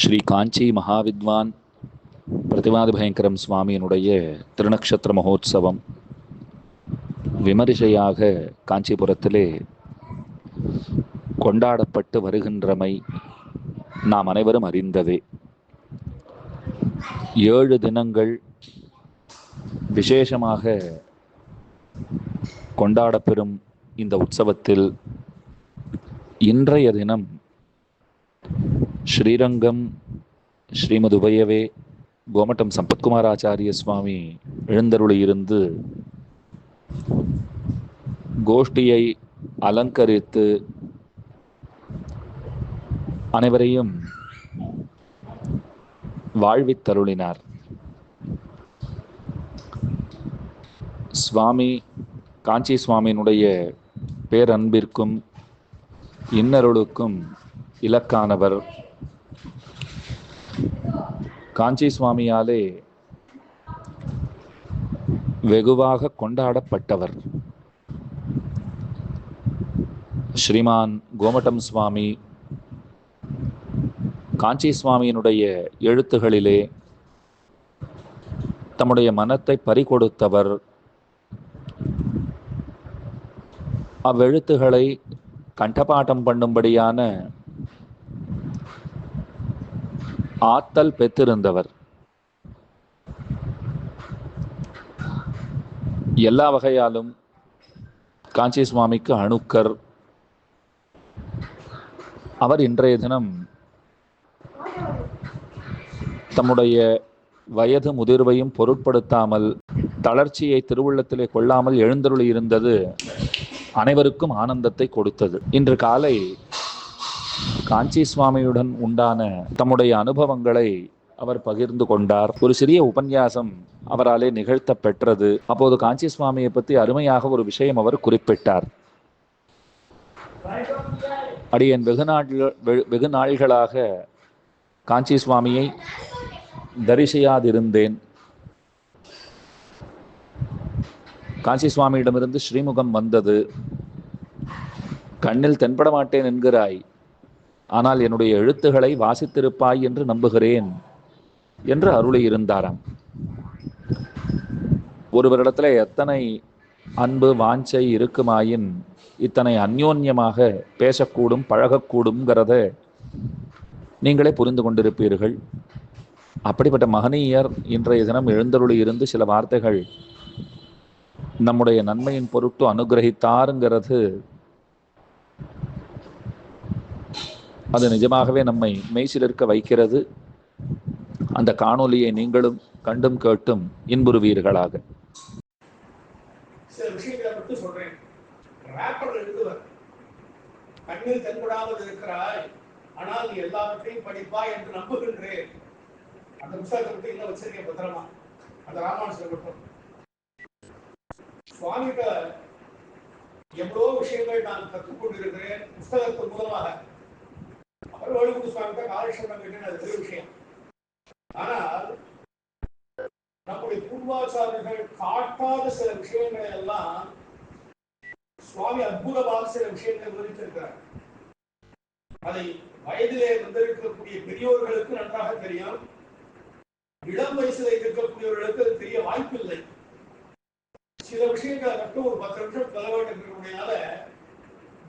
ஸ்ரீ காஞ்சி மகாவித்வான் பிரதிவாதி பயங்கரம் சுவாமியினுடைய திருநக்ஷத்திர மகோத்சவம். விமரிசையாக காஞ்சிபுரத்திலே கொண்டாடப்பட்டு வருகின்றமை நாம் அனைவரும் அறிந்ததே. ஏழு தினங்கள் விசேஷமாக கொண்டாடப்பெறும் இந்த உற்சவத்தில் இன்றைய தினம் ஸ்ரீரங்கம் ஸ்ரீமது உபயவே கோமட்டம் சம்பத்குமாராச்சாரிய சுவாமி எழுந்தருளியிருந்து கோஷ்டியை அலங்கரித்து அனைவரையும் வாழ்வித்தருளினார். சுவாமி காஞ்சி சுவாமியினுடைய பேரன்பிற்கும் இன்னருளுக்கும் இலக்கானவர் காஞ்சி சுவாமியாலே வெகுவாக கொண்டாடப்பட்டவர். ஸ்ரீமான் கோமட்டம் சுவாமி காஞ்சி சுவாமியினுடைய எழுத்துகளிலே தம்முடைய மனத்தை பறிகொடுத்தவர். அவ்வெழுத்துகளை கண்டபாட்டம் பண்ணும்படியான ஆத்தல் பெற்றிருந்தவர். எல்லா வகையாலும் காஞ்சி சுவாமிக்கு அணுக்கர். அவர் இன்றைய தினம் தம்முடைய வயது முதிர்வையும் பொருட்படுத்தாமல் தளர்ச்சியை திருவுள்ளத்திலே கொள்ளாமல் எழுந்தருளி இருந்தது அனைவருக்கும் ஆனந்தத்தை கொடுத்தது. இன்று காலை காஞ்சி சுவாமியுடன் உண்டான தம்முடைய அனுபவங்களை அவர் பகிர்ந்து கொண்டார். ஒரு சிறிய உபன்யாசம் அவராலே நிகழ்த்த பெற்றது அப்போது காஞ்சி சுவாமியை பற்றி அருமையாக ஒரு விஷயம் அவர் குறிப்பிட்டார். அடியன் வெகு நாட்கள் வெகு நாள்களாக காஞ்சி சுவாமியை தரிசையாதிருந்தேன். காஞ்சி சுவாமியிடமிருந்து ஸ்ரீமுகம் வந்தது. கண்ணில் தென்பட மாட்டேன் என்கிறாய். ஆனால் என்னுடைய எழுத்துகளை வாசித்திருப்பாய் என்று நம்புகிறேன் என்று அருளி இருந்தாராம். ஒருவரிடத்துல எத்தனை அன்பு வாஞ்சை இருக்குமாயின் இத்தனை அந்யோன்யமாக பேசக்கூடும் பழகக்கூடும்ங்கிறத நீங்களே புரிந்து கொண்டிருப்பீர்கள். அப்படிப்பட்ட மகனீயர் இன்றைய தினம் எழுந்தருளி இருந்து சில வார்த்தைகள் நம்முடைய நன்மையின் பொருட்டு அனுகிரகித்தாருங்கிறது அது நிஜமாகவே நம்மை மெய்சிலிருக்க வைக்கிறது. அந்த காணொலியை நீங்களும் கண்டும் கேட்டும் இன்புறுவீர்களாக. சில விஷயங்களை மட்டும் சொல்றேன். ராப்பர் எழுதுவர். கண்ணில் தென்படாமல் இருக்கிறாய் ஆனால் நீ எல்லாவற்றையும் படிப்பாய் என்று நம்புகின்றேன். அந்த புத்தகத்தை மட்டும் இன்னும் வச்சிருக்கேன் பத்திரமா. அந்த ராமானுஜர் மட்டும். சுவாமிகிட்ட எவ்வளோ விஷயங்கள் நான் கற்றுக்கொண்டிருக்கிறேன். புஸ்தகத்தின் மூலமாக. அவர் சுவாமி தான் காலட்சேபம் கேட்டேன் அது பெரிய விஷயம். ஆனால் நம்முடைய பூர்வாச்சாரியர்கள் காட்டாத சில விஷயங்களை எல்லாம் சுவாமி அற்புதமாக சில விஷயங்களை விவரித்திருக்கிறார். அதை வயதிலே வந்திருக்கக்கூடிய பெரியோர்களுக்கு நன்றாக தெரியும். இளம் வயசுல இருக்கக்கூடியவர்களுக்கு அது தெரிய வாய்ப்பில்லை. சில விஷயங்களை மட்டும் ஒரு பத்து நிமிஷம் செலவாட்டு இருக்கிறதுனால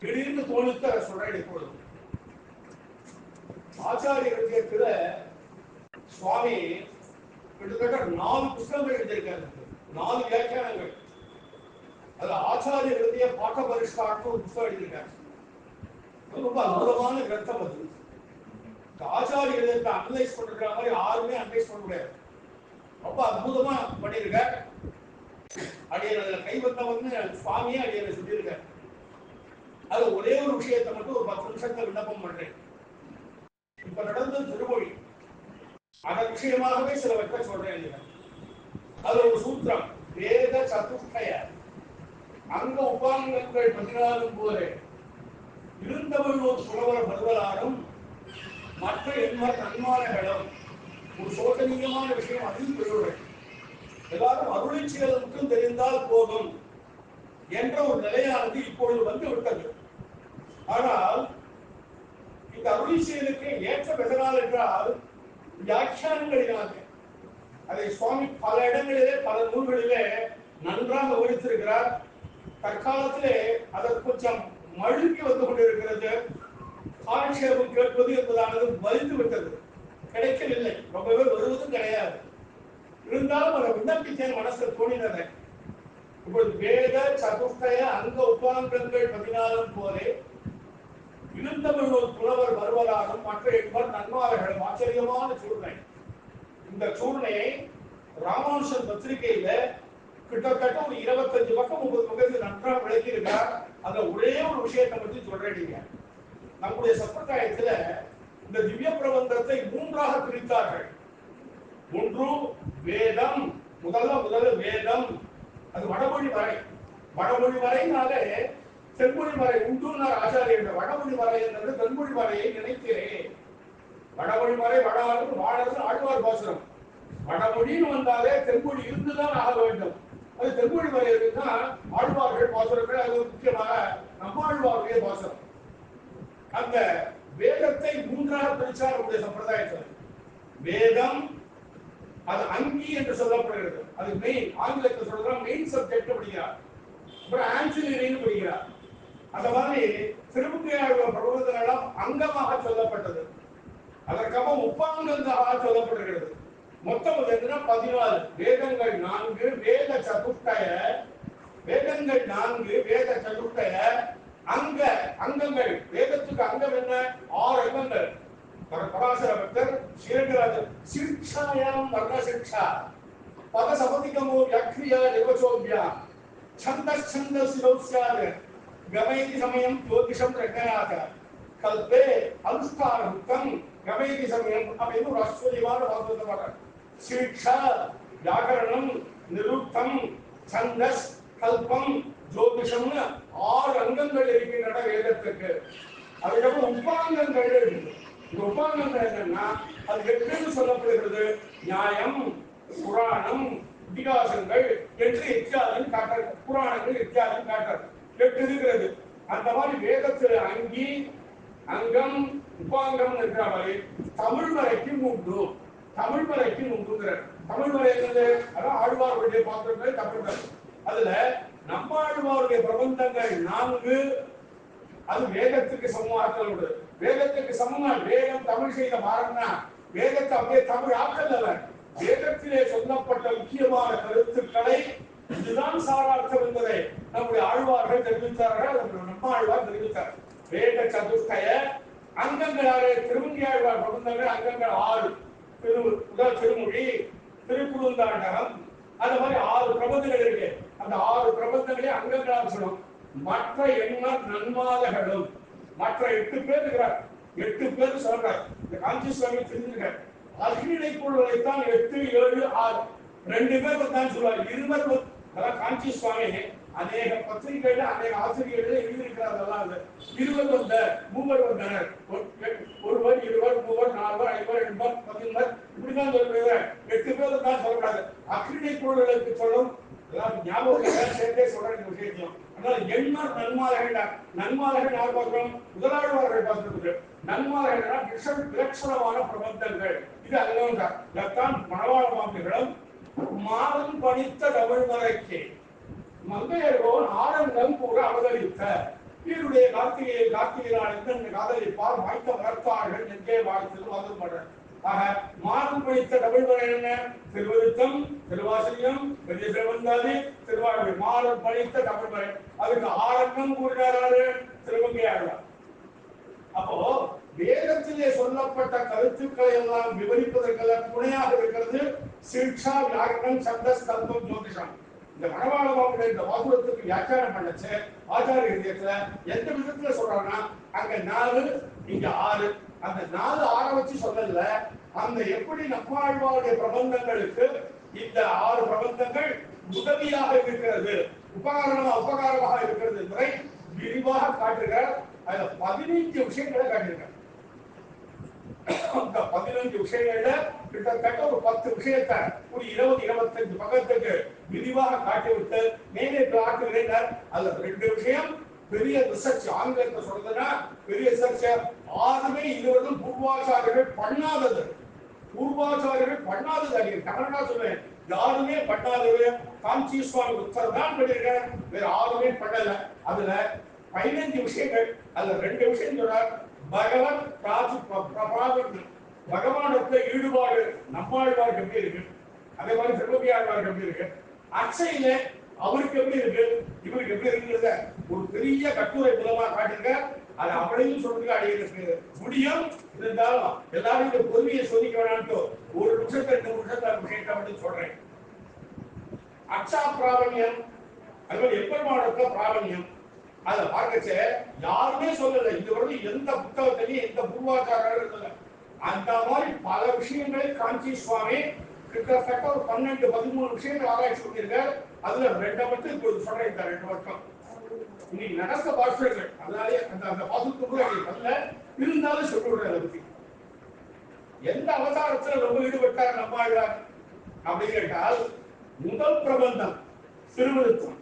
திடீர்னு தோணித்து அதை சொல்றேன் இப்பொழுது ஆச்சாரிய விஷயத்துல சுவாமி கிட்டத்தட்ட நாலு புத்தகங்கள் எழுதியிருக்காரு. நாலு வியாக்கியானங்கள். அது ஆச்சாரிய எழுதிய பாட்ட பரிஷ்காரம்னு ஒரு புத்தகம் எழுதியிருக்காரு. ரொம்ப அற்புதமான கிரந்தம் அது. ஆச்சாரிய எழுதியத்தை அனலைஸ் பண்ற மாதிரி யாருமே அனலைஸ் பண்ண முடியாது. ரொம்ப அற்புதமா பண்ணியிருக்க அடியன் அதுல கை வந்தவங்க சுவாமியே அடியனை சொல்லியிருக்காரு. அது ஒரே ஒரு விஷயத்தை மட்டும் ஒரு பத்து நிமிஷத்துல விண்ணப்பம் பண்றேன். இப்ப நடந்தது திருமொழி. அலட்சியமாகவே சிலவற்றை சில சொல்றேன் அது ஒரு சூத்திரம். வேத சதுஷ்டய. அங்க உபாங்கங்கள் பதினாலும் போது இருந்தவள் ஒரு சுலவர பருவலாரும் மற்ற எண்ம தன்மானகளும். ஒரு சோதனீயமான விஷயம் அதில் பெறுவேன் எல்லாரும் அருளை செயல் மட்டும் தெரிந்தால் போதும். என்ற ஒரு நிலையானது இப்பொழுது வந்து விட்டது. ஆனால் இந்த அருள் செயலுக்கு ஏற்ற எதனால் என்றால் வியாக்கியானங்கள் அதை சுவாமி பல இடங்களிலே பல நூல்களிலே நன்றாக விவரித்திருக்கிறார் தற்காலத்திலே அதற்கு கொஞ்சம் மழுங்கி வந்து கொண்டிருக்கிறது. காலக்ஷேபம் கேட்பது என்பதானது வலிந்து விட்டது. கிடைக்கவில்லை. ரொம்ப பேர் வருவதும் கிடையாது. இருந்தாலும் அதை விண்ணப்பித்தேன் மனசில் தோணினது. இப்பொழுது வேத சதுர்த்தய அங்க உபாங்கங்கள் பதினாலும் போலே இருந்தவள் ஒரு புலவர் வருவதாலும் மற்ற என்பர் நன்மார்களும் ஆச்சரியமான சூழ்நிலை. இந்த சூழ்நிலையை ராமானுஷன் பத்திரிகையில கிட்டத்தட்ட ஒரு இருபத்தஞ்சு பக்கம் முப்பது பக்கத்தில் நன்றாக விளக்கியிருக்கார். அந்த ஒரே ஒரு விஷயத்தை பற்றி சொல்றீங்க நம்முடைய சம்பிரதாயத்துல இந்த திவ்ய பிரபந்தத்தை மூன்றாக பிரித்தார்கள். ஒன்று வேதம் முதல்ல முதல்ல வேதம். அது வடமொழி வரை. வடமொழி வரைனாலே தென்மொழி வரை உண்டுன்னார் ஆச்சாரியர்கள் வடமொழி மறை என்றது தென்மொழி மறையை நினைக்கிறேன். வடமொழி மறை வடாளர் வாழறது ஆழ்வார் பாசுரம். வடமொழின்னு வந்தாலே தென்மொழி இருந்துதான் ஆக வேண்டும். அது தென்மொழி மறை இருக்குன்னா ஆழ்வார்கள் பாசுரங்கள் அது முக்கியமாக நம்மாழ்வாருடைய பாசுரம். அந்த வேதத்தை மூன்றாக பிரிச்சார் நம்முடைய சம்பிரதாயத்தில். வேதம் அது அங்கி என்று சொல்லப்படுகிறது. அது மெயின் ஆங்கிலத்தில் சொல்றதுனா மெயின் சப்ஜெக்ட் படிக்கிறார் அப்புறம் ஆன்சிலரின்னு படிக்கிறார் அந்த மாதிரி திருமுகையாளர் பருவதெல்லாம் அங்கமாக சொல்லப்பட்டது. அதற்காக உப்பாங்கங்கமாக சொல்லப்படுகிறது மொத்தம் எதுனா பதினாறு. வேதங்கள் நான்கு வேத சதுஷ்டய வேதங்கள் நான்கு வேத சதுஷ்டய அங்க அங்கங்கள். வேதத்துக்கு அங்கம் என்ன? ஆறு அங்கங்கள். பராசர பக்தர் சீரகராஜர் சிக்ஷாயாம் வர்ண சிக்ஷா பத சபதிகமோ யக்ரியா நிவசோபியா சந்த சந்த சிரோஸ்யாரு கவயதி சமயம் ஜோதிஷம் ரங்கநாத கல்பே அனுஷ்டானபுத்தம் கவயதி சமயம் அப்படின்னு ஒரு ஆச்சரியமான வாசகத்தை வர்றார் சீட்சா வியாகரணம் நிருத்தம் சந்தஸ் கல்பம் ஜோதிஷம்னு ஆறு அங்கங்கள் இருக்கின்றன வேதத்துக்கு அதுக்கப்புறம் உபாங்கங்கள் இருக்கு இந்த உபாங்கங்கள் என்னன்னா அது வெற்றின்னு சொல்லப்படுகிறது? நியாயம் புராணம் இதிகாசங்கள் என்று இத்தியாதன் காட்டுறது புராணங்கள் இத்தியாதன் காட்டுறது எட்டு அந்த மாதிரி வேதத்துல அங்கி அங்கம் உபாங்கம் என்ற மாதிரி தமிழ் வரைக்கும் உண்டு. தமிழ் வரைக்கும் உண்டுங்கிற. தமிழ் வரை என்னது? அதான் ஆழ்வாருடைய பாத்திரங்கள் தமிழ் வரை. அதுல நம்ம ஆழ்வாருடைய பிரபந்தங்கள் நான்கு. அது வேதத்துக்கு சமமாக உண்டு. வேதத்துக்கு சமமா? வேதம் தமிழ் செய்த மாறன்னா வேதத்தை அப்படியே தமிழ் ஆக்கல் வேதத்திலே சொல்லப்பட்ட முக்கியமான கருத்துக்களை இதுதான் சாரார்த்தம் என்பதை நம்முடைய ஆழ்வார்கள் தெரிவித்தார்கள் நம்மாழ்வார் தெரிவித்தார். வேத சதுஷ்டய அங்கங்களாலே திருமங்கி ஆழ்வார் பகுந்தங்கள் அங்கங்கள் ஆறு. திரு முதல் திருமொழி திருக்குறுந்தாண்டகம் அந்த மாதிரி ஆறு பிரபந்தங்கள் இருக்கு. அந்த ஆறு பிரபந்தங்களே அங்கங்களாக சொல்லும் மற்ற எண்ணம் நன்மாதகளும் மற்ற எட்டு பேர் இருக்கிறார். எட்டு பேர் சொல்றார். இந்த காஞ்சி சுவாமி தெரிஞ்சிருக்கார் அகிலை பொருளைத்தான் எட்டு ஏழு ஆறு. ரெண்டு பேர் தான் சொல்லுவார். இருவர் அதான் காஞ்சி சுவாமி அநேக பத்திரிகைகள்ல அநேக ஆசிரியர்கள் எழுதியிருக்கிறார்கள் அது. இருவர் வந்த மூவர் வந்தனர் ஒரு- ஒருவர் இருவர் மூவர் நால்வர் ஐவர் எண்பர் பதினொன்று இப்படிதான் சொல்றது எட்டு பேர் தான் சொல்லக்கூடாது. அக்கிரிடை பொருள்களுக்கு சொல்லும் ஞாபகம் சேர்த்தே இந்த விஷயத்தையும் அதனால எண்ணர் நன்மாதர்கள் நன்மாதர்கள் யார் பார்க்கிறோம்? முதலாளிவார்கள் பார்க்கிறது நன்மாதர்கள் விஷம் விலட்சணமான பிரபந்தங்கள் இது அதுதான் மணவாள மாமிகளும் மாதம் படித்த தமிழ் மறைக்கு மங்கையர்கோன் ஆனந்தம் கூற அவதரித்த வீருடைய கார்த்திகையை கார்த்திகையால் என்ன இந்த காதலிப்பார் வாய்த்த வளர்த்தார்கள் எங்கே வாழ்த்து மதும் படுறேன் ஆக மாதம் படித்த தமிழ் முறை என்ன? திருவருத்தம் திருவாசலியம் பெரிய சிவந்தாதி திருவாழ்வு மாதம் படித்த தமிழ் முறை அதுக்கு ஆரம்பம் கூறினாரு திருமங்கையாழ்வார் அப்போ வேதத்திலே சொல்லப்பட்ட கருத்துக்களை எல்லாம் விவரிப்பதற்கெல்லாம் துணையாக இருக்கிறது சிக்ஷா வியாகரணம் சந்தஸ் ஸ்தம்பம் ஜோதிஷம். இந்த மணவாள பாபுடைய இந்த வாசுரத்துக்கு வியாக்கியானம் பண்ணச்சு ஆச்சாரிய இதயத்துல எந்த விதத்துல சொல்றாங்கன்னா அங்க நாலு இங்க ஆறு. அந்த நாலு ஆற வச்சு சொல்லல அந்த எப்படி நம்மாழ்வாருடைய பிரபந்தங்களுக்கு இந்த ஆறு பிரபந்தங்கள் உதவியாக இருக்கிறது உபகாரணமா உபகாரமாக இருக்கிறது என்பதை விரிவாக காட்டுகிறார் அதுல பதினைஞ்சு விஷயங்களை காட்டியிருக்கார் அந்த பதினஞ்சு விஷயங்கள்ல கிட்டத்தட்ட ஒரு பத்து விஷயத்தை ஒரு இருபது இருபத்தஞ்சு பக்கத்துக்கு விரிவாக காட்டிவிட்டு மேலே காட்டுகிறேன் அதுல ரெண்டு விஷயம் பெரிய ரிசர்ச் ஆங்கிலத்தை சொல்றதுன்னா பெரிய ரிசர்ச் யாருமே இருவரும் பூர்வாச்சாரியர்கள் பண்ணாதது. பூர்வாச்சாரியர்கள் பண்ணாதது அடிக்க கரெக்டா சொல்லுவேன் யாருமே பண்ணாதது. காஞ்சி சுவாமி உத்தர் தான் பண்ணிருக்கேன் வேற யாருமே பண்ணல. அதுல பதினஞ்சு விஷயங்கள் அதுல ரெண்டு விஷயம் சொல்றார் பகவத் பிராச்சு பிரபாவம் பகவானுக்கு ஈடுபாடு நம்மாழ்வாருக்கு எப்படி இருக்கு. அதே மாதிரி திருப்பதி எப்படி இருக்கு. அச்சையில அவருக்கு எப்படி இருக்கு? இவருக்கு எப்படி இருக்குங்கிறத ஒரு பெரிய கட்டுரை மூலமா காட்டுங்க அது அவளையும் சொல்றதுக்கு அடையிருக்கு முடியும் இருந்தாலும் எல்லாரும் இந்த பொறுமையை சோதிக்க வேணாம்ட்டு ஒரு நிமிஷத்தை ரெண்டு நிமிஷத்தை விஷயத்தை வந்து சொல்றேன். அச்சா பிராவண்யம் அது மாதிரி எப்பெருமானத்துல பிராவண்யம் அதை பார்க்கச்சே யாருமே சொல்லல. இது வரைக்கும் எந்த புத்தகத்திலையும் எந்த பூர்வாச்சாரரும் சொல்லல. அந்த மாதிரி பல விஷயங்களை காஞ்சி சுவாமி கிட்டத்தட்ட ஒரு பன்னெண்டு பதிமூணு விஷயங்கள் ஆராய்ச்சி பண்ணியிருக்கார். அதுல ரெண்டை மட்டும் இப்போது சொல்றேன் இந்த ரெண்டு வருஷம். இன்னைக்கு நடந்த பாஷர்கள் அதனாலே அந்த அந்த பாசுக்கு அல்ல இருந்தாலும் சொல்லிவிடுறேன் அதை பத்தி எந்த அவதாரத்துல ரொம்ப ஈடுபட்டார் நம்மாழ்வார் அப்படின்னு கேட்டால் முதல் பிரபந்தம் திருவிழுத்தம்.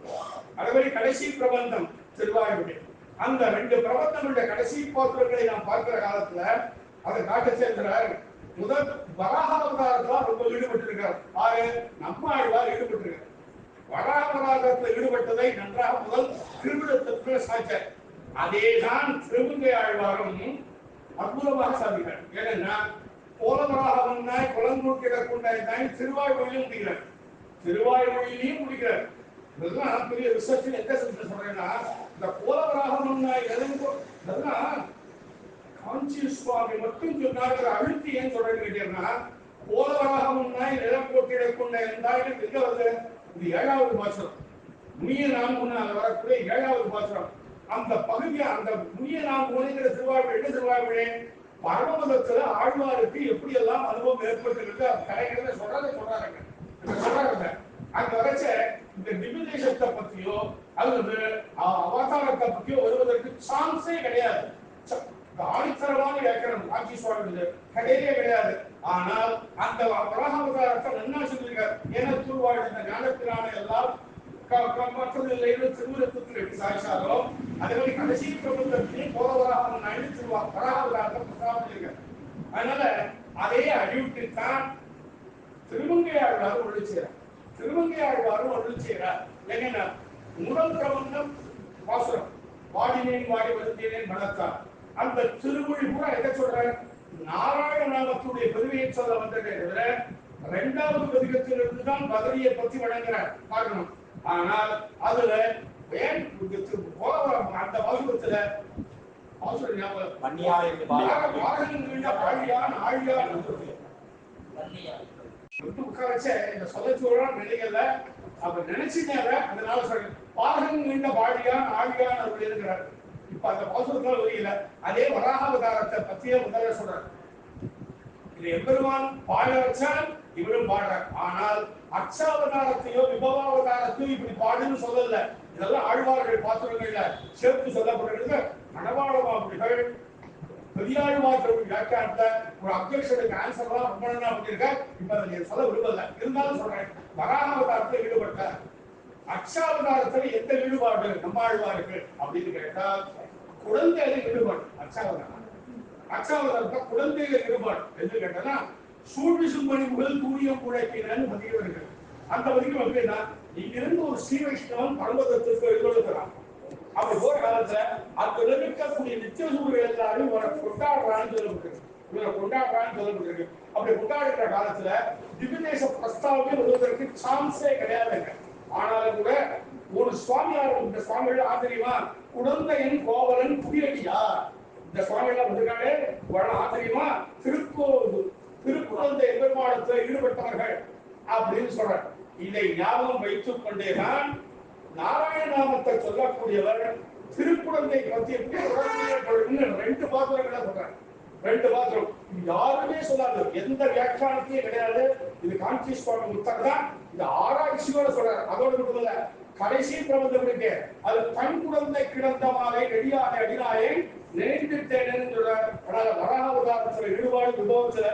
அதே மாதிரி கடைசி பிரபந்தம் திருவாயுடைய அந்த ரெண்டு பிரபந்தங்களுடைய கடைசி போத்திரங்களை நாம் பார்க்கிற காலத்துல அதை காட்ட சேர்க்கிறார் முதல் வராக அவதாரத்துல ரொம்ப ஈடுபட்டிருக்கார். ஆறு நம்ம ஆழ்வார் ஈடுபட்டிருக்கார். வராக ஈடுபட்டதை நன்றாக முதல் திருவிழத்திற்கு சாய்ச்சார். அதேதான் திருமுங்கை ஆழ்வாரும் அற்புதமாக சாதிக்கிறார் ஏனென்னா போலவராக வந்தாய் குளங்கூட்டிடக்குண்டாய் தாய் திருவாய்மொழியிலும் முடிகிறார் திருவாய்மொழியிலையும் முடிக்கிறார். இதெல்லாம் பெரிய ரிசர்ச் எந்த சென்ஸ் சொல்றேன்னா இந்த போலவராக எதுவும் அதெல்லாம் காஞ்சி சுவாமி மட்டும் சொன்னார்கள் அழுத்தி ஏன் சொல்றேன்னு கேட்டீங்கன்னா போலவராக முன்னாய் நிலம் போட்டிடக்குண்ட என்றால் எங்க வருது? இது ஏழாவது பாசனம் முனிய நாம் முன்னால் வரக்கூடிய ஏழாவது பாசனம் அந்த பகுதி அந்த முனிய நாம் திருவாழ்வு என்ன திருவாழ்வு? பரமபதத்துல ஆழ்வாருக்கு எப்படி எல்லாம் அனுபவம் ஏற்பட்டிருக்கு? கலைஞர் சொல்றதை சொல்றாங்க இப்ப சொல்றாங்க அங்க வரைச்ச இந்த திவ்யதேசத்தை பத்தியோ அல்லது அவதாரத்தை பத்தியோ வருவதற்கு சான்ஸே கிடையாது. ச- இந்த ஆணித்தரமான வியாக்கரணம் காட்சி சுவாமி கிடையவே கிடையாது. ஆனால் அந்த வராக அவதாரத்தை நன்னா சொல்லியிருக்கார். ஏன்னா திருவாழ் இந்த ஞானத்தினான எல்லாம் க- க- மற்றது இல்லைன்னு திருவிழத்துக்கு எப்படி சாய்ச்சாரோ அதே மாதிரி கடைசி பிரபந்தத்திலையும் போதவராக நாயுடு திருவா வராக பிரசாதிச்சிருக்கார் அதனால அதே அழிவிட்டுத்தான் தான் ஆழ்வாரும் ஒழி செய்கிறார். திருமங்கை ஆழ்வாரும் ஒழி செய்கிறார். என்னன்னா முதல் பிரபந்தம் பாசுரம். வாடினேன் வாடி வருந்தேனேன் மனத்தார். அந்த திருமொழி கூட எதை சொல்ற நாராயண நாமத்துடைய பெருமையை சொல்ல வந்ததே தவிர இரண்டாவது பதிகத்திலிருந்து தான் பதவியை பத்தி வழங்குறார். பார்க்கணும். ஆனால் அதுல ஏன் அந்த பாசுரத்துல பாசுர ஞாபகம் வன்னியார் விட்டு உட்கார வச்ச இந்த சொல்லச்சூழல் நிலைகள்ல அவர் நினைச்சுட்டார அதனால சொல்றேன். பாதகம் நீண்ட பாடியான் ஆழியான் அவர் இருக்கிறார் இப்ப அந்த பாசுரத்தால் வெளியில அதே வராகாவதாரத்தை பத்தியே முதல்ல சொல்றாரு. இது எம்பெருமான் பாட வச்சால் இவரும் பாடுறார். ஆனால் அச்சாவதாரத்தையோ விபவாவதாரத்தையோ இப்படி பாடுன்னு சொல்லல. இதெல்லாம் ஆழ்வார்கள் பாத்திரங்கள்ல சேர்த்து சொல்லப்பட்டிருக்கு மணவாளமா அப்படிகள் பெரியாழ்வார் வியாக்கியானத்தை ஒரு அப்ஜெக்ஷனுக்கு ஆன்சர்லாம் ரொம்ப நல்லா பண்ணியிருக்கார் இப்ப அதை சொல்ல விரும்பல. இருந்தாலும் சொல்றேன். வராகாவதாரத்தில் ஈடுபட்ட அக்ஷாவதாரத்தில் எந்த ஈடுபாடு நம்மாழ்வாருக்கு அப்படின்னு கேட்டால் குழந்தையில ஈடுபாடு. அக்ஷாவதாரம். அக்ஷாவதாரத்தை குழந்தையில ஈடுபாடு. என்று கேட்டனா சூழ்வி சும்பனி முதல் தூரியம் உழைக்கிறான்னு பதிவு இருக்கு. அந்த பதிவு எப்படின்னா இங்கிருந்து ஒரு ஸ்ரீ வைஷ்ணவன் பரமதத்துக்கு எழுதுகிறான் அப்படி போற காலத்துல அந்த இருக்கக்கூடிய நித்திய சூழ்நிலை எல்லாரும் இவரை கொண்டாடுறான்னு சொல்லப்பட்டிருக்கு. இவரை கொண்டாடுறான்னு சொல்லப்பட்டிருக்கு. அப்படி கொண்டாடுற காலத்துல திவ்யதேச பிரஸ்தாவமே வருவதற்கு சான்ஸே கிடையாதுங்க ஆனாலும் கூட ஒரு சுவாமியார் இந்த சுவாமிகள் ஆச்சரியமா குழந்தையின் கோவலன் புதியடியா இந்த சுவாமிகள் வந்திருக்காங்க இவரெல்லாம் ஆச்சரியமா திருக்கோது திருக்குழந்தை எதிர்மானத்தில் ஈடுபட்டவர்கள் அப்படின்னு சொல்றாங்க இதை ஞாபகம் வைத்துக் கொண்டேதான் நாராயண நாமத்தை சொல்லக்கூடியவர் திருக்குழந்தை பத்தி ரெண்டு பாத்திரங்களை சொல்றாங்க ரெண்டு பாத்திரம். யாருமே சொல்லாது. எந்த வியாக்கியானத்தையும் கிடையாது. இது காஞ்சி சுவாமி புத்தகம் தான். இந்த ஆராய்ச்சியோட சொல்றாரு. அதோட மட்டுமல்ல கடைசி பிரபந்தம் இருக்கு. அது தன் குழந்தை கிடந்த மாலை அடிநாயை அடினாயை நினைந்துட்டேன்னு சொல்றார். ஆனால் உதாரணத்துல ஈடுபாடு விபவத்துல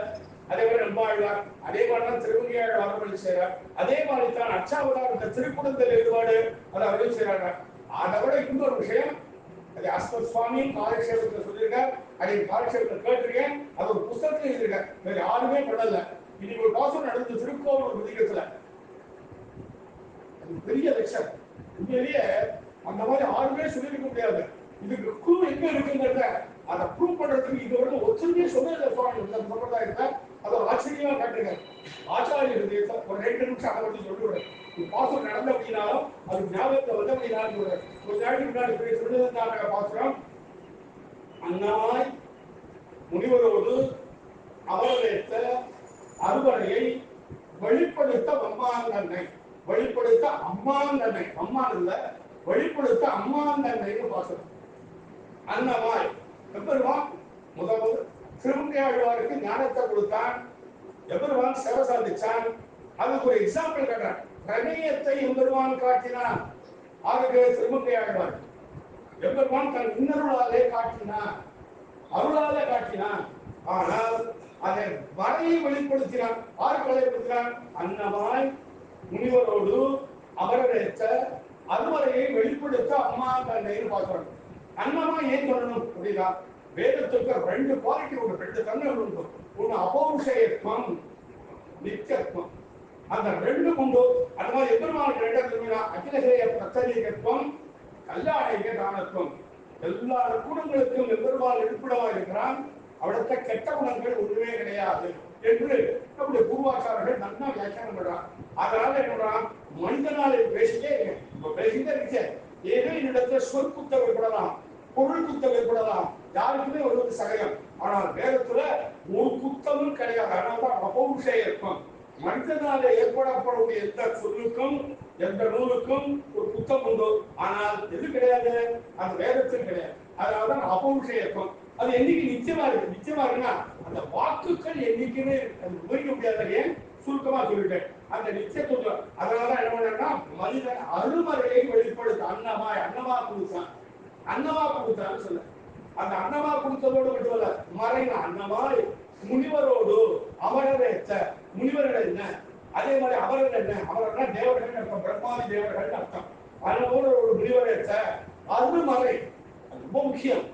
அதே மாதிரி நம்மாழ்வார் அதே மாதிரி தான் வரமொழி செய்யறார் அதே மாதிரி தான் இந்த திருக்குடத்தில் ஈடுபாடு அதை அருள் செய்யறாங்க அதை விட இன்னொரு விஷயம் அது அஸ்மத் சுவாமி காலக்ஷேபத்தில் சொல்லியிருக்கார். அதை காலக்ஷேபத்தில் கேட்டிருக்கேன். அது ஒரு புஸ்தகத்தில் எழுதியிருக்கார். வேற யாருமே பண்ணல. இன்னைக்கு ஒரு பாசம் நடந்து திருக்கோவில் விதிகத்துல அது பெரிய லட்சம். உண்மையிலேயே அந்த மாதிரி யாருமே சொல்லியிருக்க முடியாது. இதுக்கு குழு எங்க இருக்குங்கிறத அதை ப்ரூவ் பண்றதுக்கு இது வரைக்கும் ஒத்துமையே சொன்னதில்லை சுவாமி. இந்த சம்பிரதாயத்தை அதை ஒரு ஆச்சரியமா காட்டுங்க ஆச்சாரிய ஹிருதயத்தை ஒரு ரெண்டு நிமிஷம் அதை பத்தி சொல்லிவிடுறேன் ஒரு பாசம் நடந்த அப்படின்னாலும் அது ஞாபகத்தை வந்து அப்படின்னாலும் சொல்றேன் ஒரு நேரத்துக்கு முன்னாடி போய் சொல்லியிருந்தாங்க பாசுரம். அண்ணாய் முனிவரோடு அவரவேற்ற அறுவரையை வெளிப்படுத்த அம்மாங்கண்ணை வெளிப்படுத்த அம்மாங்கண்ணை அம்மான் இல்ல வெளிப்படுத்த அம்மாங்கண்ணைன்னு பாசுரம். அன்னமாய் முதல். முதல் ஆழ்வாருக்கு ஞானத்தை கொடுத்தான். எபெருமான் சேவை சாதிச்சான்? அதுக்கு ஒரு எக்ஸாம்பிள் காட்டுறான் பிரமேயத்தை எம்பெருமான் காட்டினான். ஆகவே திருமங்கையாழ்வார் எம்பெருமான் தன் இன்னருளாலே காட்டினான் அருளாலே காட்டினான் ஆனால் அதை வரையை வெளிப்படுத்தினான் ஆறு வெளிப்படுத்தினான் அன்னமாய் முனிவரோடு அமரவேற்ற அறுவரையை வெளிப்படுத்த அம்மா கண்ணைன்னு பார்க்கிறோம் அன்னமா ஏன் சொல்லணும்? அப்படின்னா வேதத்துக்கு ரெண்டு குவாலிட்டி உண்டு ரெண்டு தன்மைகள் உண்டு. ஒண்ணு அபௌஷயத்துவம் நித்தியத்துவம் அந்த ரெண்டு உண்டு. அது மாதிரி எதிர்மான ரெண்டு திரும்பினா அகிலகேய பிரச்சனைகத்துவம் கல்யாணிக தானத்துவம். எல்லா குணங்களுக்கும் எதிர்வால் இருப்பிடமா இருக்கிறான். அவிடத்த கெட்ட குணங்கள் ஒன்றுமே கிடையாது என்று நம்முடைய பூர்வாச்சாரர்கள் நல்லா வியாக்கியானம் பண்றான் அதனால என்ன மனிதனால பேசிட்டே இருக்கேன். இப்ப பேசிட்டே இருக்கேன். ஏதோ என்னிடத்துல சொற்குத்தம் பொருள் குத்தம் ஏற்படலாம். யாருக்குமே வருவது சகஜம். ஆனால் வேதத்துல ஒரு குத்தமும் கிடையாது. அதனால்தான் அபௌஷயத்துவம் மனிதனால ஏற்படப்படக்கூடிய எந்த சொல்லுக்கும் எந்த நூலுக்கும் ஒரு குத்தம் உண்டு. ஆனால் எது கிடையாது? அந்த வேதத்தில் கிடையாது. அதனாலதான் அபௌஷயத்துவம் அது என்னைக்கு நிச்சயமா இருக்கு? நிச்சயமா இருக்குன்னா அந்த வாக்குகள் என்னைக்குமே அது விவரிக்க முடியாத ஏன் சுருக்கமா சொல்லிட்டேன். அந்த நிச்சயத்துவம் அதனால என்ன பண்ணா மனிதன் அருமறையை வெளிப்படுத்த அன்னமாய் அன்னமா கொடுத்தான் அன்னமா கொடுத்தான்னு சொல்ல அந்த அன்னமா கொடுத்ததோடு மட்டுமல்ல மறைன அன்னமாய் முனிவரோடு அமரவேற்ற முனிவர்கள் என்ன? அதே மாதிரி அவர்கள் என்ன? அவர்கள்னா தேவர்கள் அர்த்தம் பிரம்மாதி தேவர்கள் அர்த்தம். அதனோடு ஒரு முனிவரேற்ற அருமறை அது ரொம்ப முக்கியம்.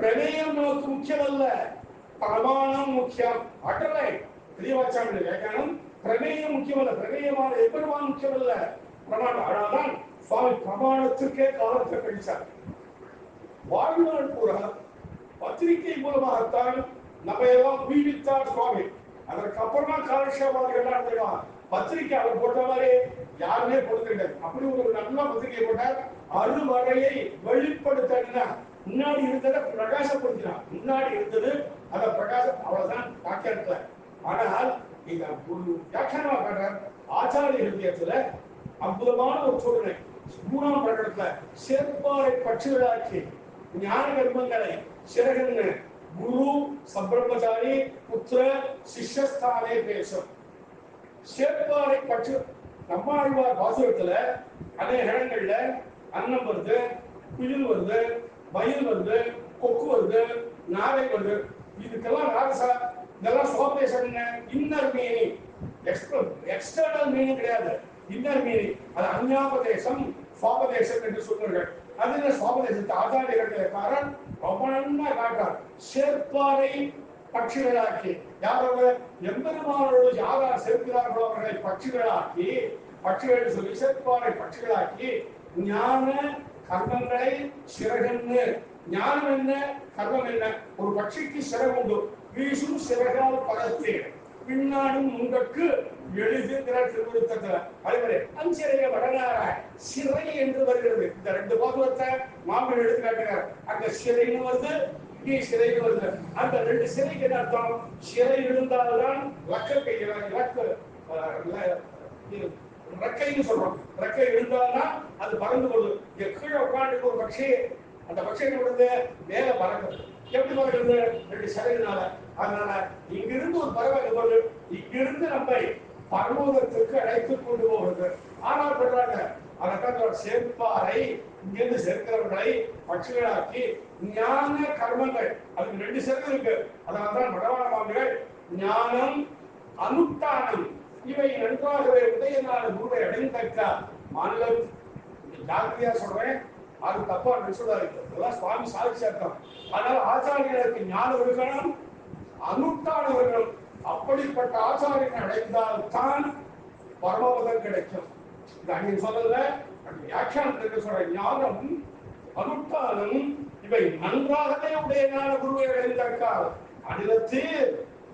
பிரமேயம் நமக்கு முக்கியம் அல்ல. பிரமாணம் முக்கியம். அட்டலை பெரியவாச்சாமிய வியாக்கியானம் பிரமேயம் முக்கியம் அல்ல. பிரமேயமான எப்பெருமான் முக்கியம் அல்ல. பிரமாணம் அதனால்தான் சுவாமி பிரமாணத்துக்கே காலத்தை கழிச்சார். வாழ்நாள் பூரா பத்திரிகை மூலமாகத்தான் நம்ம எல்லாம் உயிர்த்தார் சுவாமி. அதற்கப்புறமா அப்புறமா என்ன எல்லாம் பத்திரிகை அவர் போட்ட மாதிரி யாருமே கொடுத்துருக்காரு அப்படி ஒரு நல்ல பத்திரிகை போட்டார் அருவரையை வெளிப்படுத்தினா முன்னாடி இருந்ததை பிரகாசப்படுத்தினார். முன்னாடி இருந்தது அந்த பிரகாசம் அவ்வளவுதான் வாக்கியத்துல ஆனால் இந்த ஒரு வியாக்கியானமா காட்டுறார். ஆச்சாரிய ஹிருதயத்துல அற்புதமான ஒரு சூழ்நிலை மூணாம் பிரகடனத்துல சேர்ப்பாறை பட்சிகளாக்கி ஞான கர்மங்களை சிறகன்னு? குரு சம்பிரமச்சாரி புத்திர சிஷ்யஸ்தானே பேசும் சேர்ப்பாறை பட்சி நம்மாழ்வார் பாசுரத்துல அநேக இடங்கள்ல அன்னம் வருது குயில் வருது மயில் வருது கொக்கு வருது நாரை வருது. இதுக்கெல்லாம் ராசா இதெல்லாம் சோபதேசம் இன்னர் மீனிங் எக்ஸ்டர்னல் மீனிங் கிடையாது. இன்னர் மீனிங் அது அந்யாபதேசம் சுவாபதேசம் என்று சொல்வார்கள் அதுல சுவாபதேசத்தை ஆச்சாரியர்கள் காரன் ரொம்ப நன்னா காட்டார் சேர்ப்பாரை பட்சிகளாக்கி யாரோட எம்பெருமானோடு யார் யார் சேர்க்கிறார்களோ அவர்களை பட்சிகளாக்கி பட்சிகள் சொல்லி சேர்ப்பாரை பட்சிகளாக்கி ஞான கர்மங்களை சிறகன்னு ஞானம் என்ன கர்மம் என்ன? ஒரு பட்சிக்கு சிறகுண்டு வீசும் சிறகால் படத்தே பின்னாடும் முங்கக்கு எழுதுகிறார் திருவிழுத்தத்துல அதே அஞ்சிறைய வடனார சிறை என்று வருகிறது. இந்த ரெண்டு பாகவத்தை மாமன் எடுத்து காட்டுகிறார் அங்க சிறைன்னு வருது இங்கே சிறைன்னு வருது. அந்த ரெண்டு சிறைக்கு என்ன அர்த்தம்? சிறை இருந்தால்தான் லக்க கையில இலக்கு அஹ், ல- இது ரெக்கைன்னு சொல்றோம். ரெக்கை இருந்தால்தான் அது பறந்து போகுது. இங்க கீழே உட்காந்து ஒரு பட்சி அந்த பட்சி என்ன பண்ணுது? மேல பறக்குது. எப்படி பறக்குது? ரெண்டு சிறையினால. அதனால இங்கிருந்து ஒரு பறவை இங்க இங்கிருந்து நம்மை பரமோதத்துக்கு அழைத்துக் கொண்டு போகிறது. ஆனால் பண்றாங்க அதற்காக சேர்ப்பாரை இங்கிருந்து சேர்க்கிறவர்களை பட்சிகளாக்கி ஞான கர்மங்கள். அதுக்கு ரெண்டு சேர்த்து இருக்கு. அதனால்தான் மடவாள மாமிகள் ஞானம் அனுஷ்டானம். இவை நன்றாகவே உதயநாத குருவை அடைந்தக்க மாநிலம் ஜாக்கிரதையா சொல்றேன். அது தப்பா நினைச்சுடாது இதெல்லாம் சுவாமி சாட்சியாக்கம் அதனால ஆச்சாரியர்களுக்கு ஞானம் இருக்கணும் அனுட்டானவர்கள் அப்படிப்பட்ட ஆச்சாரியனை அடைந்தால் தான் பரமபதம் கிடைக்கும். இது அங்கே சொல்லல அந்த வியாக்கியானத்துக்கு சொல்ற ஞானம் அனுட்டானம் இவை நன்றாகவே உடைய ஞான குருவை அடைந்தாக்கால் அனிலத்தில்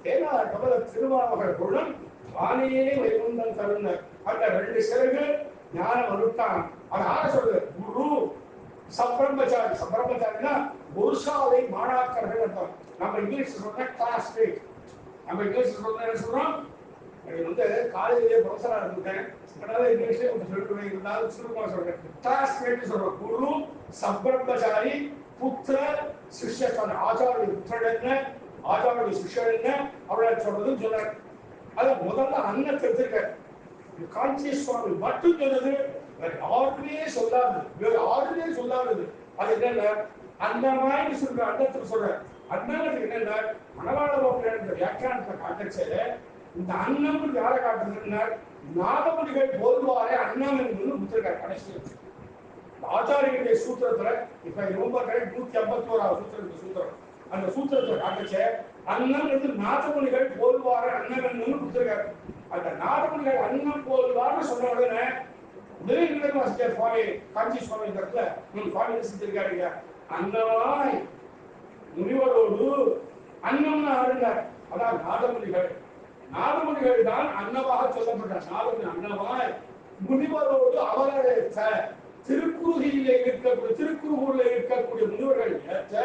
தேனா கபல திருவாமகர் குழல் வாணியே வைகுந்தன் தருணர் அந்த ரெண்டு சிறகு ஞானம் அனுட்டான். அது ஆக சொல்றது குரு சப்ரம்மச்சாரி சப்ரம்மச்சாரினா குருசாலை மாணாக்கர்கள் அர்த்தம் நம்ம இங்கிலீஷ் சொன்னா கிளாஸ்மேட் நம்ம இங்கிலீஷ் சொன்னா என்ன சொல்றோம்? எனக்கு வந்து காலேஜிலே ப்ரொஃபஸரா இருந்தேன் அதனால இங்கிலீஷ்லயே கொஞ்சம் சொல்லிட்டு இருந்தாலும் சுருக்கமா சொல்றேன். கிளாஸ்மேட் சொல்றோம். குரு சப்ரம்மச்சாரி புத்திர சிஷ்ய ஆச்சாரிய புத்திரன் என்ன? ஆச்சாரிய சிஷ்யன் என்ன? அவளை சொல்றதுன்னு சொல்றாரு அதை முதல்ல அன்னத்தை தெரிஞ்சிருக்க இது காஞ்சி சுவாமி மட்டும் சொன்னது. வேற யாருமே சொல்லாது வேற யாருமே சொல்லாதது. அது என்னன்னா அன்னமாய் சொல்ற அன்னத்துக்கு சொல்ற அதனால என்னன்னா மணவாள பாபுல இந்த வியாக்கியானத்தை காட்டச்சே இந்த அண்ணம் யாரை காட்டுறதுன்னா நாகமணிகள் போதுவாரே அண்ணம் என்பது புத்திருக்கார் கடைசியில் ஆச்சாரியனுடைய சூத்திரத்துல இப்ப ரொம்ப நூத்தி ஐம்பத்தி ஓராவது சூத்திரம் சூத்திரம். அந்த சூத்திரத்தை காட்டச்சே அண்ணம் என்று நாதமணிகள் போதுவார அண்ணம் என்று கொடுத்திருக்காரு. அந்த நாதமணிகள் அண்ணம் போதுவார்னு சொன்ன உடனே உடனே நிலைமை சுவாமி காஞ்சி சுவாமி இந்த இடத்துல சுவாமி செஞ்சிருக்காருங்க அன்னமாய் முனிவரோடு அன்னம் அருந்தார் அதான் நாதமுனிகள். நாதமுனிகள் தான் அன்னவாக சொல்லப்பட்டார் நாதமுனி அன்னவாய் முனிவரோடு அவரழைத்த திருக்குறுகியிலே இருக்கக்கூடிய திருக்குறுகூர்ல இருக்கக்கூடிய முனிவர்கள் ஏற்ற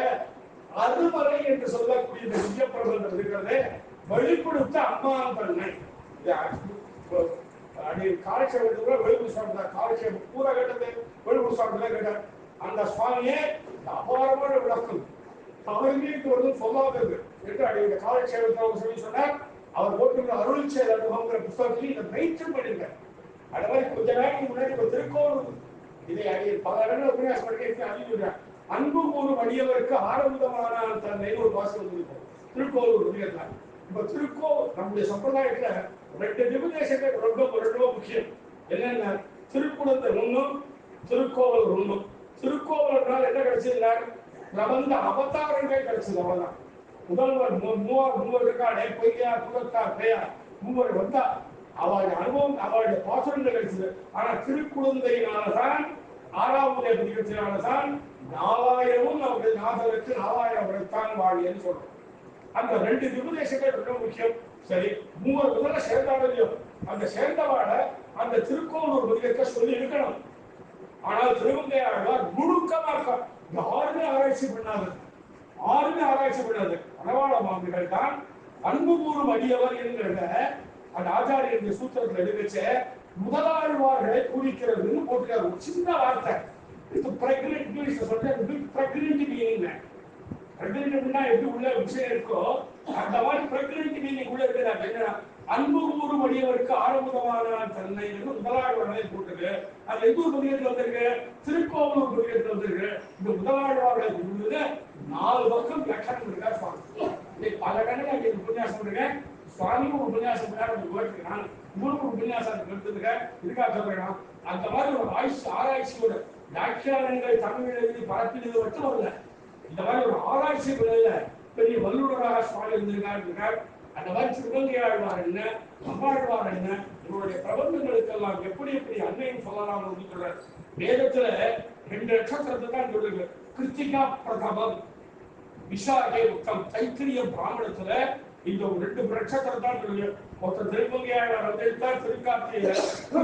அறுவரை என்று சொல்லக்கூடிய இந்த விஜய பிரபந்தம் இருக்கிறது வெளிப்படுத்த அம்மா தன்னை. இது கூட அடி காலட்சேபத்துல வெளிப்பூர் காலட்சேபம் பூரா கேட்டது வெளிப்பூர் சாப்பிட்டதா கேட்டார். அந்த சுவாமியே அபாரமான விளக்கம். அவர்களுக்கு வந்து சொல்லாதது என்று அடி இந்த காலட்சேபத்தில் அவர் சொல்லி சொன்னார். அவர் போட்டிருந்த அருள் செயல் அனுபவங்கிற புத்தகத்தில் இதை மெயின்டைன் பண்ணிருக்கார் அது மாதிரி கொஞ்ச நாளைக்கு முன்னாடி ஒரு திருக்கோவில் இதை அடி பல இடங்கள் உபன்யாசம் படிக்க அறிவிக்கிறார் அன்பு கூறும் அடியவருக்கு ஆரம்பமான தன்னை ஒரு வாசல் வந்திருக்கும் திருக்கோவில் உபயோகத்துல இப்ப திருக்கோ நம்முடைய சம்பிரதாயத்துல ரெண்டு நிபுணேசங்கள் ரொம்ப ரொம்ப முக்கியம். என்னென்ன திருக்குளத்தை ஒண்ணும் திருக்கோவில் ஒண்ணும். திருக்கோவில்னால என்ன கிடைச்சதுன்னா நமந்த அவதாரங்கள் கிடைச்சது அவ்வளவுதான். முதல்வர் மூவர் மூவர் இருக்காடே பொய்யார் குலத்தார் மூவர் வந்தா அவருடைய அனுபவம் அவருடைய பாசனம் கிடைச்சது. ஆனா திருக்குழந்தையினாலதான் ஆறாவது நிகழ்ச்சியினாலதான் நாலாயிரமும் அவருடைய நாதருக்கு நாலாயிரம் உரைத்தான் வாழியன்னு சொல்றோம். அந்த ரெண்டு விபதேசங்கள் ரொம்ப முக்கியம். சரி மூவர் முதல்ல சேர்ந்தாலும் அந்த சேர்ந்தவாட அந்த திருக்கோளூர் பதிகத்தை சொல்லி இருக்கணும். ஆனால் திருவங்கையாழ்வார் முழுக்கமா இருக்கார் யாருமே ஆராய்ச்சி பண்ணாது யாருமே ஆராய்ச்சி பண்ணாது மணவாள மாமிகள் தான். அன்பு கூறும் அடியவர் என்கிற அந்த ஆச்சாரியருடைய சூத்திரத்தில் எடுக்கச்ச முதலாழ்வார்களை குறிக்கிறதுன்னு போட்டுக்காரு ஒரு சின்ன வார்த்தை. இது பிரெக்னென்ட் இங்கிலீஷ்ல சொல்றேன் பிரெக்னென்ட் மீனிங் பிரெக்னென்ட்னா எப்படி உள்ள விஷயம் இருக்கோ அந்த மாதிரி பிரெக்னென்ட் மீனிங் உள்ள இருக்கிறாங்க என்ன அன்பு கூறும் அடியவருக்கு ஆரம்பமான தன்னை என்று முதலாழ்வார்களை போட்டுருக்கு அது எந்த ஒரு பதிகத்தில் வந்திருக்கு? திருக்கோவலூர் பதிகத்தில் வந்திருக்கு. இந்த முதலாழ்வார்களை கொண்டு நாலு பக்கம் லட்சணம் இருக்கா சுவாமி. பல இடங்கள் அங்கே உபன்யாசம் இருக்கேன் சுவாமிக்கு ஒரு உபன்யாசம் பண்ணாரு உங்களுக்கு கேட்டுருக்கான் உங்களுக்கு ஒரு உபன்யாசம் எடுத்துருக்கேன் இருக்கா. சொல்றேன் அந்த மாதிரி ஒரு ஆயுஷ் ஆராய்ச்சியோட வியாக்கியானங்களை தமிழ் எழுதி பரப்பினது மட்டும் வரல இந்த மாதிரி ஒரு ஆராய்ச்சி பிள்ளைல பெரிய வல்லுநராக சுவாமி இருந்திருக்காரு அந்த மாதிரி திருவங்கையாழ்வார் என்ன அம்பாழ்வார் என்ன இவருடைய பிரபந்தங்களுக்கெல்லாம் எப்படி எப்படி அன்னையும் சொல்லலாம் அப்படின்னு சொல்ற வேதத்துல ரெண்டு நட்சத்திரத்தை தான் சொல்லுங்க கிருத்திகா பிரதமம் விசாகே உத்தம் தைத்திரிய பிராமணத்துல இந்த ஒரு ரெண்டு நட்சத்திரம் தான் சொல்லுங்க ஒருத்தர் திருமங்கையாளர் அவதரித்தார் திருக்கார்த்தியில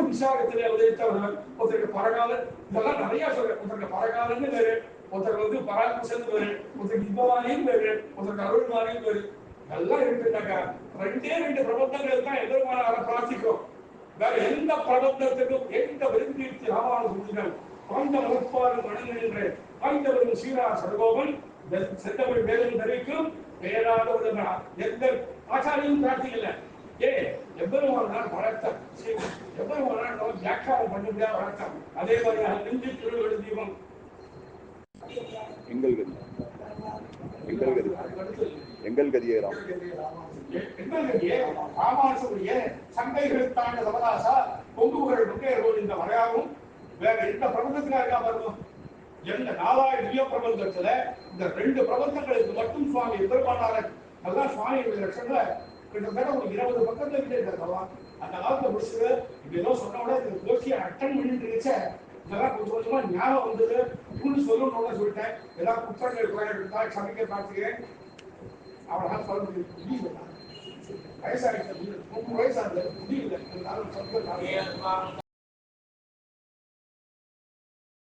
விசாகத்திலே அவதரித்தவர் ஒருத்தருக்கு பரகாலன் இதெல்லாம் நிறைய சொல்றேன் ஒருத்தருக்கு பரகாலன்னு வேறு ஒருத்தர் வந்து பராமரிசன் வேறு ஒருத்தருக்கு இன்பவானியும் வேறு ஒருத்தருக்கு அருள்மானியும் வேறு நல்லா இருக்குனாக்கா ரெண்டே ரெண்டு பிரபந்தங்கள் தான் எதிர்மாறாக பிரார்த்திக்கும் வேற எந்த பிரபந்தத்துக்கும் எந்த விரும்பி ராமானு சொல்லுங்கள் ஆய்ந்த முற்பாடு மணங்கின்ற ஆய்ந்தவரும் சீரா சர்கோவன் செந்தமிழ் வேதம் தெரிவிக்கும். பேராத உலகா எந்த ஆச்சாரியும் பிரார்த்திக்கல. ஏ எவ்வளவு வளர்த்தம் எவ்வளவு நாள் வியாக்கியானம் பண்ண முடியாத வளர்த்தம் அதே மாதிரி நெஞ்சு திருவள்ளு தீபம். எங்கள் கதி. எங்கள் கதி எங்கள் கதியே ராம். எங்களுடைய ராமாசுடைய சங்கைகள் தாண்ட சமதாசா பொங்குகள் இந்த மலையாளம் வேற எந்த பிரபந்தத்தினா இருக்கா பாருங்க. எந்த நாலாயிரம் திவ்ய பிரபந்தத்துல இந்த ரெண்டு பிரபந்தங்களுக்கு மட்டும் சுவாமி எதிர்பார்த்தார. அதான் சுவாமியுடைய லட்சணத்துல கிட்டத்தட்ட ஒரு இருபது பக்கத்துல விஜய் அந்த காலத்துல முடிச்சுட்டு இப்படி ஏதோ சொன்ன உடனே இந்த கோஷ்டியை அட்டன் பண்ணிட்டு இருந்துச்ச. இதெல்லாம் கொஞ்சம் கொஞ்சமா ஞாபகம் வந்தது. இன்னும் சொல்லணும்னு சொல்லிட்டேன். ஏதாவது குற்றங்கள் குறை இருந்தா சமைக்க பார்த்துக்கிறேன் அவளால் சொல்ல முடியல. வயசாகிட்டு முப்பது வயசாகுது முடியல.